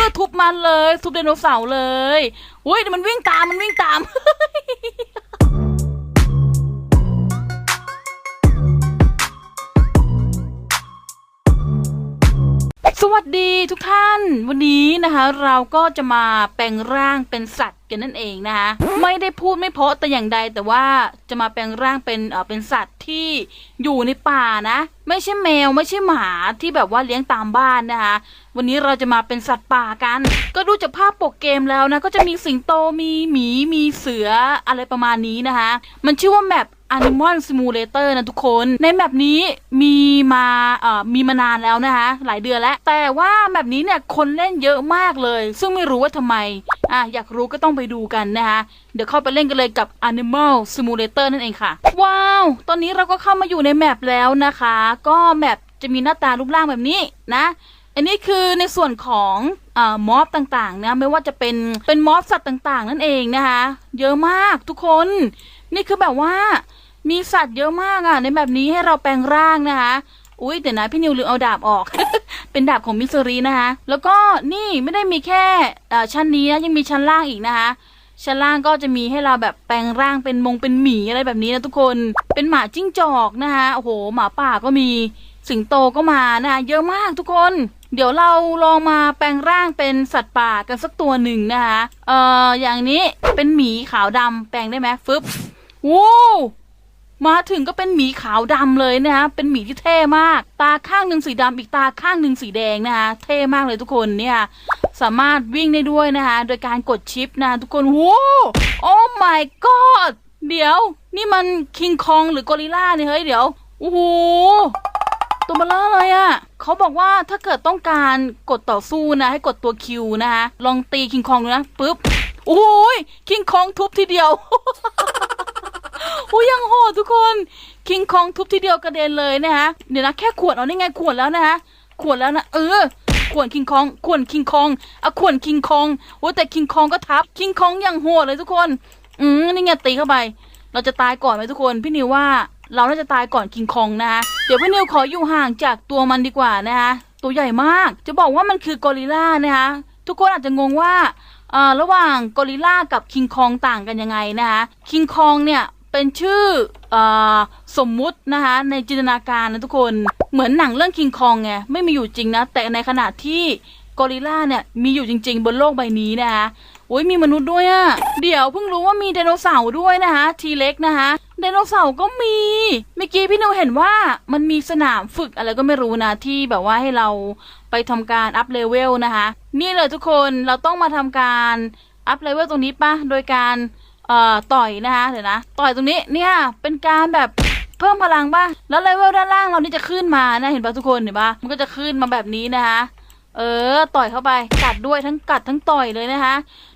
อทุบมันเลย ทุบไดโนเสาร์เลยอุ้ยมันวิ่งตามมันวิ่งตาม สวัสดีทุกท่านวันนี้นะคะ เราก็จะมาแปลงร่างเป็นสัตว์กันนั่นเองนะคะ ไม่ได้พูดไม่เพราะแต่อย่างใดแต่ว่าจะมาแปลงร่างเป็นเอ่อเป็นสัตว์ที่อยู่ในป่านะ ไม่ใช่แมวไม่ใช่หมาที่แบบว่าเลี้ยงตามบ้านนะคะ วันนี้เราจะมาเป็นสัตว์ป่ากัน ก็ดูจากภาพปกเกมแล้วนะ ก็จะมีสิงโตมีหมีมีเสืออะไรประมาณนี้นะคะ มันชื่อว่าแมป Animal Simulator นะทุกคน ในแมปนี้มีมาเอ่อมีมานานแล้วนะคะ หลายเดือนแล้ว แต่ว่าแมปนี้เนี่ยคนเล่นเยอะมากเลย ซึ่งไม่รู้ว่าทำไมอะอยากรู้ก็ต้องไปดูกันนะคะ เดี๋ยวเข้าไปเล่นกันเลยกับ Animal Simulator นั่นเองค่ะ ว้าว ตอนนี้เราก็เข้ามาอยู่ในแมปแล้วนะคะ ก็แมปจะมีหน้าตารูปร่างแบบนี้นะ อันนี้คือในส่วนของเอ่อมอบต่างๆนะไม่ว่าจะเป็นเป็นมอบสัตว์ต่างๆ นั่นเองนะคะ เยอะมากทุกคน นี่คือแบบว่า มีสัตว์เยอะมากอะ ในแบบนี้ให้เราแปลงร่างนะคะ อุ้ยเดี๋ยวนะพี่นิวลืมเอาดาบออก เป็นดาบของมิสซูรีนะคะ แล้วก็นี่ไม่ได้มีแค่ชั้นนี้นะยังมีชั้นล่างอีกนะคะ ชั้นล่างก็จะมีให้เราแบบแปลงร่างเป็นมงเป็นหมีอะไรแบบนี้นะทุกคน เป็นหมาจิ้งจอกนะคะโอ้โหหมาป่าก็มีสิงโตก็มานะคะเยอะมากทุกคน เดี๋ยวเราลองมาแปลงร่างเป็นสัตว์ป่ากันสักตัวหนึ่งนะคะ เอ่ออย่างนี้เป็นหมีขาวดำแปลงได้ไหมฟึบว้าว มาถึงก็เป็นหมีขาวดำเลยนะคะเป็นหมีที่เท่มาก ตาข้างหนึ่งสีดำอีกตาข้างหนึ่งสีแดงนะคะเท่มากเลยทุกคนเนี่ยสามารถวิ่งได้ด้วยนะคะโดยการกดชิปนะทุกคนโว้โอ้ my god เดี๋ยว นี่มันคิงคองหรือกอริลล่าเนี่ยเฮ้ยเดี๋ยวโอ้โหตัวมาล่าเลยอะ่ะเขาบอกว่าถ้าเกิดต้องการกดต่อสู้นะ ให้กดตัวคิวนะคะลองตีคิงคองดูนะปุ๊บโอ้ยคิงคองทุบทีเดียว อ้ยยังโหดทุกคนคิงคองทุบทีเดียวกระเด็นเลยนะคะเดี๋ยวนะแค่ขวดเอานี่ไงขวดแล้วนะคะขวดแล้วนะเออขวนคิงคองขวนคิงคองอะขวนคิงคองโอ้แต่คิงคองก็ทับคิงคองอย่างโหดเลยทุกคน อืมนี่ไงตีเข้าไป เราจะตายก่อนไหมทุกคน พี่นิวว่าเราน่าจะตายก่อนคิงคองนะคะเดี๋ยวพี่นิวขออยู่ห่างจากตัวมันดีกว่านะคะตัวใหญ่มาก จะบอกว่ามันคือกอริลล่านะคะทุกคนอาจจะงงว่าเอ่อระหว่างกอริลล่ากับคิงคองต่างกันยังไงนะคะคิงคองเนี่ย เป็นชื่ออสมมุตินะคะในจินตนาการนะทุกคนเหมือนหนังเรื่องคิงคองไงไม่มีอยู่จริงนะ แต่ในขณะที่กอริลล่าเนี่ยมีอยู่จริง ๆ บนโลกใบนี้นะคะโอ้ยมีมนุษย์ด้วยอะเดี๋ยวเพิ่งรู้ว่ามีไดโนเสาร์ด้วยนะคะทีเล็กนะคะไดโนเสาร์ก็มีเมื่อกี้พี่นิวเห็นว่ามันมีสนามฝึกอะไรก็ไม่รู้นะ ที่แบบว่าให้เราไปทำการอัพเลเวลนะคะ นี่เลยทุกคนเราต้องมาทำการอัพเลเวลตรงนี้ปะโดยการ เอ่อต่อยนะคะเดี๋ยวนะ ต่อยตรงนี้เนี่ยเป็นการแบบเพิ่มพลังป่ะแล้วเลเวลด้านล่างเรานี่จะขึ้นมานะเห็นป่ะทุกคนเห็นป่ะมันก็จะขึ้นมาแบบนี้นะคะเออ ต่อยเข้าไปกัดด้วยทั้งกัดทั้งต่อยเลยนะคะ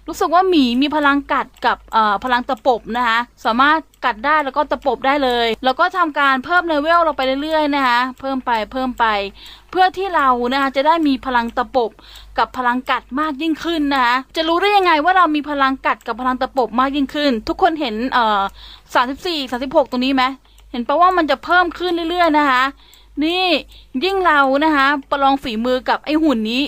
รู้สึกว่าหมีมีพลังกัดกับเอ่อพลังตะปบนะคะสามารถ กัดได้แล้วก็ตะปบได้เลย แล้วก็ทำการเพิ่มเลเวลเราไปเรื่อยๆนะคะเพิ่มไปเพิ่มไป เพื่อที่เรานะคะจะได้มีพลังตะปบกับพลังกัดมากยิ่งขึ้นนะคะจะรู้ได้ยังไงว่าเรามีพลังกัดกับพลังตะปบมากยิ่งขึ้น ทุกคนเห็นเอ่อสามสิบสี่สาสิบหกตรงนี้ไหมเห็นปะว่ามันจะเพิ่มขึ้นเรื่อยๆนะคะ นี่ยิ่งเรานะคะประลองฝีมือกับไอหุ่นนี้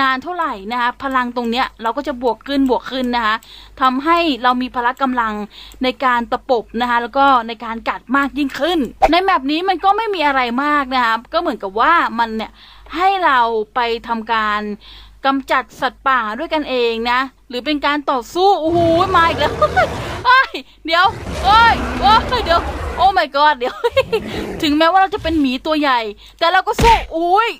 นานเท่าไหร่นะคะพลังตรงเนี้ยเราก็จะบวกขึ้นบวกขึ้นนะคะทำให้เรามีพละกำลังในการตะปบนะคะแล้วก็ในการกัดมากยิ่งขึ้น ในแบบนี้มันก็ไม่มีอะไรมากนะคะก็เหมือนกับว่ามันเนี่ยให้เราไปทำการ กำจัดสัตว์ป่าด้วยกันเองนะ หรือเป็นการต่อสู้โอ้โหมาอีกแล้วเฮ้ยเดี๋ยวเอ้ยเอ้ยเดี๋ยวโอ้ my god เดี๋ยว ถึงแม้ว่าเราจะเป็นหมีตัวใหญ่ แต่เราก็สู้อุ้ย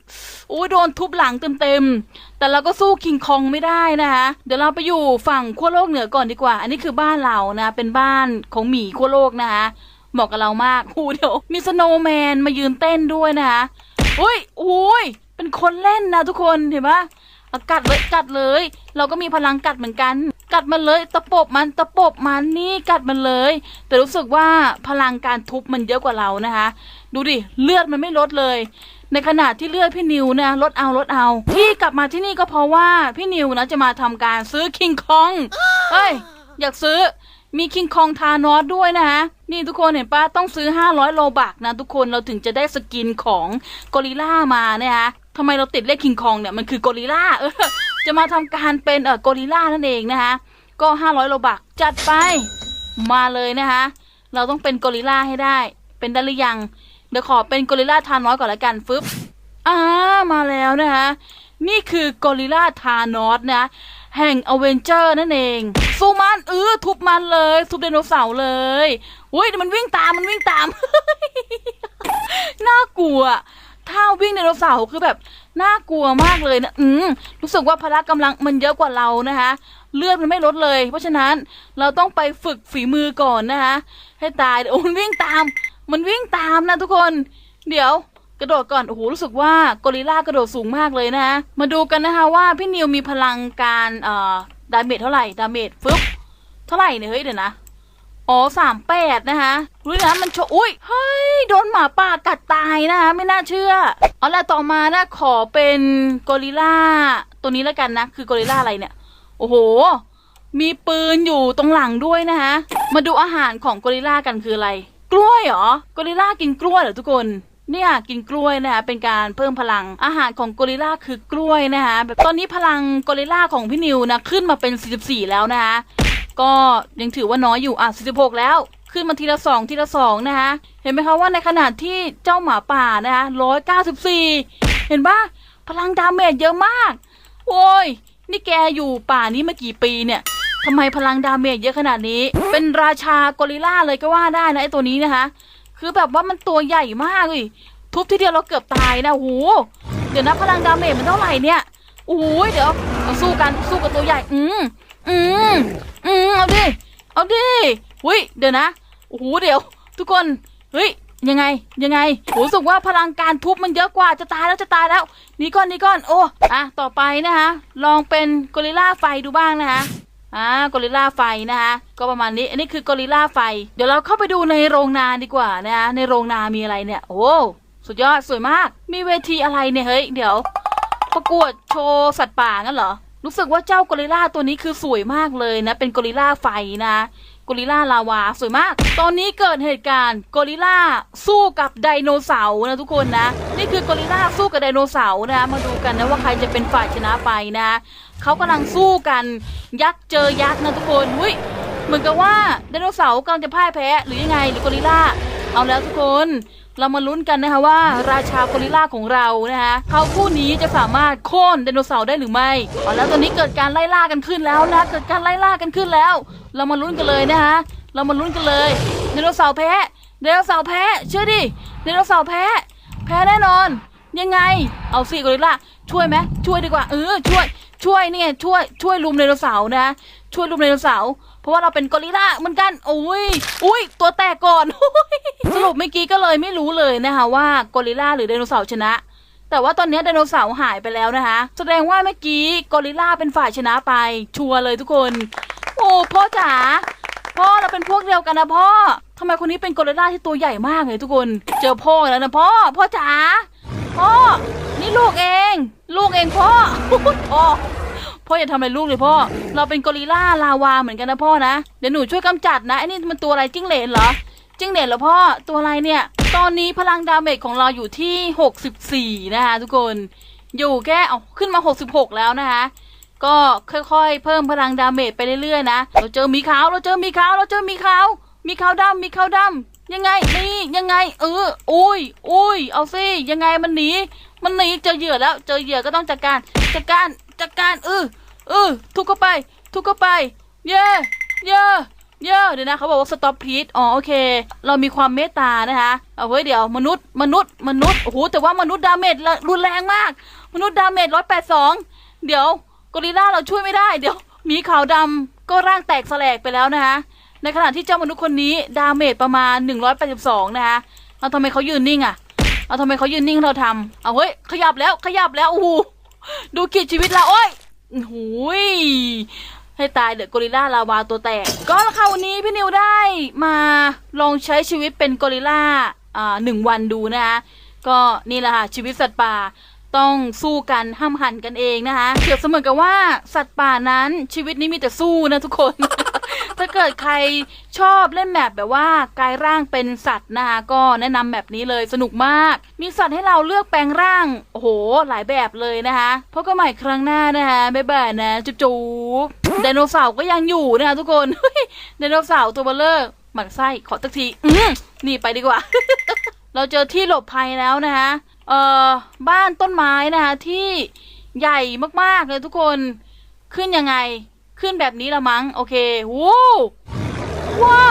อุ้ยโดนทุบหลังเต็มๆ แต่เราก็สู้คิงคองไม่ได้นะคะเดี๋ยวเราไปอยู่ฝั่งขั้วโลกเหนือก่อนดีกว่า อันนี้คือบ้านเรานะ เป็นบ้านของหมีขั้วโลกนะคะเหมาะกับเรามากหูเดี๋ยว มีสโนว์แมนมายืนเต้นด้วยนะคะอุ้ยอุ้ยเป็นคนเล่นนะทุกคนเห็นปะ อากัดเลยกัดเลย เราก็มีพลังกัดเหมือนกัน กัดมันเลย ตะปบมันตะปบมันนี่กัดมันเลย แต่รู้สึกว่าพลังการทุบมันเยอะกว่าเรานะคะ ดูดิเลือดมันไม่ลดเลย ในขณะที่เลือดพี่นิวนะลดเอาลดเอาที่กลับมาที่นี่ก็เพราะว่าพี่นิวนะจะมาทำการซื้อคิงคองเฮ้ยอยากซื้อมีคิงคองทานอสด้วยนะคะนี่ทุกคนเห็นปะต้องซื้อ 500 โลบักนะทุกคนเราถึงจะได้สกินของกอริล่ามาเนะคะ ทำไมเราติดเลขคิงคองเนี่ยมันคือกอริล่าเออจะมาทำการเป็นเอ่อกอริล่านั่นเองนะคะก็ 500โลบักจัดไปมาเลยนะคะเราต้องเป็นกอริล่าให้ได้ เป็นได้หรือยังเดี๋ยวขอเป็นกอริล่าทานน้อยก่อนละกันฟึบอ่ามาแล้วนะคะนี่คือกอริล่าทานอสนะแห่งอเวนเจอร์นั่นเองสู้มันเออทุบมันเลยทุบไดโนเสาร์เลยอุ้ยเดี๋ยวมันวิ่งตามมันวิ่งตามน่ากลัว ถ้าวิ่งไดโนเสาร์คือแบบน่ากลัวมากเลยนะอืมรู้สึกว่าพละกำลังมันเยอะกว่าเรานะคะ เลือดมันไม่ลดเลย เพราะฉะนั้นเราต้องไปฝึกฝีมือก่อนนะคะ ให้ตายเดี๋ยวโอ้มันวิ่งตาม มันวิ่งตามนะทุกคน เดี๋ยวกระโดดก่อนโอ้โหรู้สึกว่ากอริลลากระโดดสูงมากเลยนะคะมาดูกันนะคะว่าพี่นิวมีพลังการเอ่อดาเมจเท่าไหร่ดาเมจฟึบเท่าไหร่เนี่ยเฮ้ยเดี๋ยวนะ อ๋อสามแปดนะคะรู้นะมันโชว์อุ้ยเฮ้ย โดนหมาป่ากัดตายนะคะ ไม่น่าเชื่อ เอาละต่อมานะ ขอเป็นกอริลลาตัวนี้แล้วกันนะ คือกอริลลาอะไรเนี่ย โอ้โห มีปืนอยู่ตรงหลังด้วยนะคะ มาดูอาหารของกอริลลากันคืออะไร กล้วยเหรอกอริลลากินกล้วยเหรอทุกคนเนี่ยกินกล้วยนะคะเป็นการเพิ่มพลังอาหารของกอริลลาคือกล้วยนะคะแบบตอนนี้พลังกอริลลาของพี่นิวนะขึ้นมาเป็น 44 แล้วนะคะ ก็ยังถือว่าน้อยอยู่อะ46 แล้ว ขึ้นมาทีละสองทีละสองนะคะเห็นไหมคะว่าในขณะที่เจ้าหมาป่านะคะ194 เห็นปะพลังดาเมจเยอะมาก โอ้ย นี่แกอยู่ป่านี้มากี่ปีเนี่ยทำไมพลังดาเมจเยอะขนาดนี้ เป็นราชากอริลลาเลยก็ว่าได้นะไอตัวนี้นะคะ คือแบบว่ามันตัวใหญ่มากเลยทุบทีเดียวเราเกือบตายนะโหเดี๋ยวนะพลังดาเมจมันเท่าไหร่เนี่ยโอ้ยเดี๋ยวเอาสู้กันสู้กับตัวใหญ่ อืม อืมอืมเอาดิ เอาดิหุยเดี๋ยวนะ โอ้โห เดี๋ยว ทุกคน เฮ้ย ยังไง ยังไงโหรู้สึกว่าพลังการทุบมันเยอะกว่า จะตายแล้ว จะตายแล้ว นี่ก่อน นี่ก่อน โอ้ อะ ต่อไปนะคะ ลองเป็นกอริลลาไฟดูบ้างนะคะ อ่ากอริลลาไฟนะคะ ก็ประมาณนี้ อันนี้คือกอริลลาไฟ เดี๋ยวเราเข้าไปดูในโรงนาดีกว่านะคะ ในโรงนามีอะไรเนี่ย โอ้ สุดยอด สวยมาก มีเวทีอะไรเนี่ย เฮ้ย เดี๋ยว ประกวดโชว์สัตว์ป่างั้นเหรอรู้สึกว่าเจ้ากอริลลาตัวนี้คือสวยมากเลยนะ เป็นกอริลลาไฟนะกอริลลาลาวาสวยมาก ตอนนี้เกิดเหตุการณ์กอริลลาสู้กับไดโนเสาร์นะทุกคนนะ นี่คือกอริลลาสู้กับไดโนเสาร์นะ มาดูกันนะว่าใครจะเป็นฝ่ายชนะไปนะ เขากำลังสู้กันยักษ์เจอยักษ์นะทุกคนหุ้ยเหมือนกับว่าไดโนเสาร์กำลังจะพ่ายแพ้ หรือยังไงหรือกอริลลาเอาแล้วทุกคน เรามาลุ้นกันนะคะว่าราชากอริลลาของเรานะคะเขาคู่นี้จะสามารถโค่นไดโนเสาร์ได้หรือไม่เอาแล้วตอนนี้เกิดการไล่ล่ากันขึ้นแล้วนะเกิดการไล่ล่ากันขึ้นแล้ว เรามาลุ้นกันเลยนะคะเรามาลุ้นกันเลยไดโนเสาร์แพ้ไดโนเสาร์แพ้เชื่อดิไดโนเสาร์แพ้ แพ้แน่นอน ยังไง เอาสิกอริลลาช่วยไหมช่วยดีกว่าเออช่วย ช่วยนี่ยช่วยช่วยลุมไดโนเสาร์นะช่วยลุมไดโนเสาร์ ราะว่าเราเป็นกอริลลาเหมือนกันโอ้ยอุ้ยตัวแตกก่อนสรุปเมื่อกี้ก็เลยไม่รู้เลยนะคะว่ากอริลลาหรือไดโนเสาร์ชนะ แต่ว่าตอนนี้ไดโนเสาร์หายไปแล้วนะคะ แสดงว่าเมื่อกี้กอริลลาเป็นฝ่ายชนะไป ชัวร์เลยทุกคน โอ้พ่อจ๋าพ่อเราเป็นพวกเดียวกันนะพ่อทำไมคนนี้เป็นกอริลลาที่ตัวใหญ่มากเลยทุกคน เจอพ่อแล้วนะพ่อ พ่อจ๋าพ่อ นี่ลูกเอง ลูกเองพ่อพ่อ พ่ออย่าทำอะไรลูกเลยพ่อ เราเป็นกอริลลาลาวาเหมือนกันนะพ่อนะ เดี๋ยวหนูช่วยกำจัดนะไอ้นี่มันตัวอะไรจิ้งเหลนเหรอ จิ้งเหลนเหรอพ่อ ตัวอะไรเนี่ย ตอนนี้พลังดาเมจของเราอยู่ที่ 64 นะคะทุกคน อยู่แค่เอาขึ้นมา 66 แล้วนะคะ ก็ค่อยๆ เพิ่มพลังดาเมจไปเรื่อยๆนะ เราเจอมีขาว เราเจอมีขาว เราเจอมีขาว มีขาวดำมีขาวดำยังไง นี่ ยังไง เออ อุ้ย อุ้ย เอาสิ ยังไงมันหนี มันหนีเจอเหยื่อแล้ว เจอเหยื่อก็ต้องจัดการ จัดการ จัดการเออเออทุกเข้าไป ทุกเข้าไป เย่เย่เย่เดี๋ยวนะเขาบอกว่า stop please อ๋อโอเค เรามีความเมตตานะคะเอาไว้เดี๋ยวมนุษย์มนุษย์มนุษย์โอ้โหแต่ว่ามนุษย์ดาเมจรุนแรงมาก มนุษย์ดาเมจร้อยแปดสองเดี๋ยวกอริลลาเราช่วยไม่ได้เดี๋ยวมีขาวดำก็ร่างแตกแสลกไปแล้วนะคะ ในขณะที่เจ้ามนุษย์คนนี้ดาเมจประมาณ 182 นะคะเอาทำไมเขายืนนิ่งอะเอาทำไมเขายืนนิ่งเราทำเอาเฮ้ยขยับแล้วขยับแล้วโอ้โห ดูขีดชีวิตเราโอ้ยหุยให้ตายเดอะกอริลลาลาวาตัวแตก ก็แล้วค่ะวันนี้พี่นิวได้มาลองใช้ชีวิตเป็นกอริลลาอ่าหนึ่งวันดูนะคะก็นี่แหละค่ะชีวิตสัตว์ป่าต้องสู้กันห้ามหันกันเองนะคะเปรียบเสมือนกับว่าสัตว์ป่านั้นชีวิตนี้มีแต่สู้นะทุกคน ถ้าเกิดใครชอบเล่นแมปแบบว่ากลายร่างเป็นสัตว์นะคะก็แนะนำแบบนี้เลยสนุกมาก มีสัตว์ให้เราเลือกแปลงร่างโอ้โหหลายแบบเลยนะคะพบกันใหม่ครั้งหน้านะคะบ๊ายบายนะจุ๊บจุ๊บไดโนเสาร์ก็ยังอยู่นะคะทุกคนเฮ้ยไดโนเสาร์ตัวเบลเลอร์หมักไส้ขอตักทีอืนี่ไปดีกว่า เราเจอที่หลบภัยแล้วนะคะเอ่อบ้านต้นไม้นะคะที่ใหญ่มากๆเลยทุกคนขึ้นยังไง ขึ้นแบบนี้ละมั้ง โอเคว้าวว้า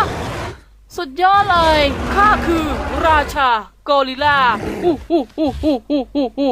สุดยอดเลยข้าคือราชา โกลิลาอู้หู้หู้หู้หู้หู้หู้